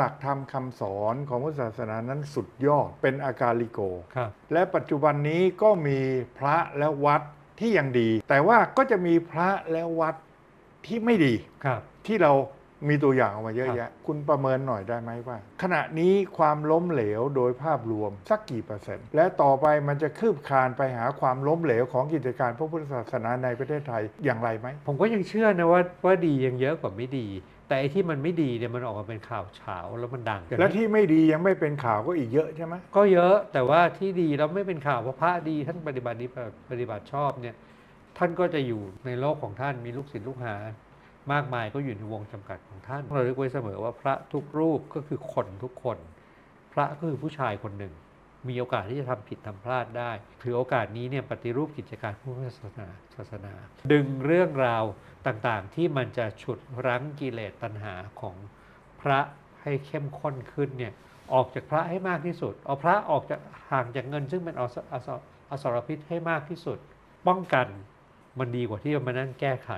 หลักธรรมคำสอนของพุทธศาสนานั้นสุดยอดเป็นอากาลิโกครับและปัจจุบันนี้ก็มีพระและวัดที่ยังดี แต่ว่าก็จะมีพระและวัดที่ไม่ดีครับที่เรามีตัวอย่างออกมาเยอะครับแยะ คุณประเมินหน่อยได้ไหมว่า ขณะนี้ความล้มเหลวโดยภาพรวมสักกี่เปอร์เซ็นต์ และต่อไปมันจะคืบคลานไปหาความล้มเหลวของกิจการพระพุทธศาสนาในประเทศไทยอย่างไรไหม ผมก็ยังเชื่อนะว่าว่าดียังเยอะกว่าไม่ดี แต่ไอ้ที่มันไม่ดีเนี่ยมันออกมาเป็นข่าวเฉาแล้วมันดังและที่ไม่ดียังไม่เป็นข่าวก็อีกเยอะใช่ไหมก็เยอะแต่ว่าที่ดีแล้วไม่เป็นข่าวเพราะพระดีท่านปฏิบัติดีปฏิบัติชอบเนี่ยท่านก็จะอยู่ในโลกของท่านมีลูกศิษย์ลูกหามากมายก็อยู่ในวงจำกัดของท่านเราเรียกไว้เสมอว่าพระทุกรูปก็คือคนทุกคน พระก็คือผู้ชายคนหนึ่ง มีโอกาสที่จะทำผิดทำพลาดได้ ถือโอกาสนี้เนี่ยปฏิรูปกิจการพุทธศาสนาศาสนา ดึงเรื่องราวต่างๆ ที่มันจะฉุดรั้งกิเลสตัณหาของพระให้เข้มข้นขึ้นเนี่ยออกจากพระให้มากที่สุด เอาพระออกจากห่างจากเงิน ซึ่งเป็นอสอสอสรพิษให้มากที่สุด ป้องกันมันดีกว่าที่จะมานั่งแก้ไข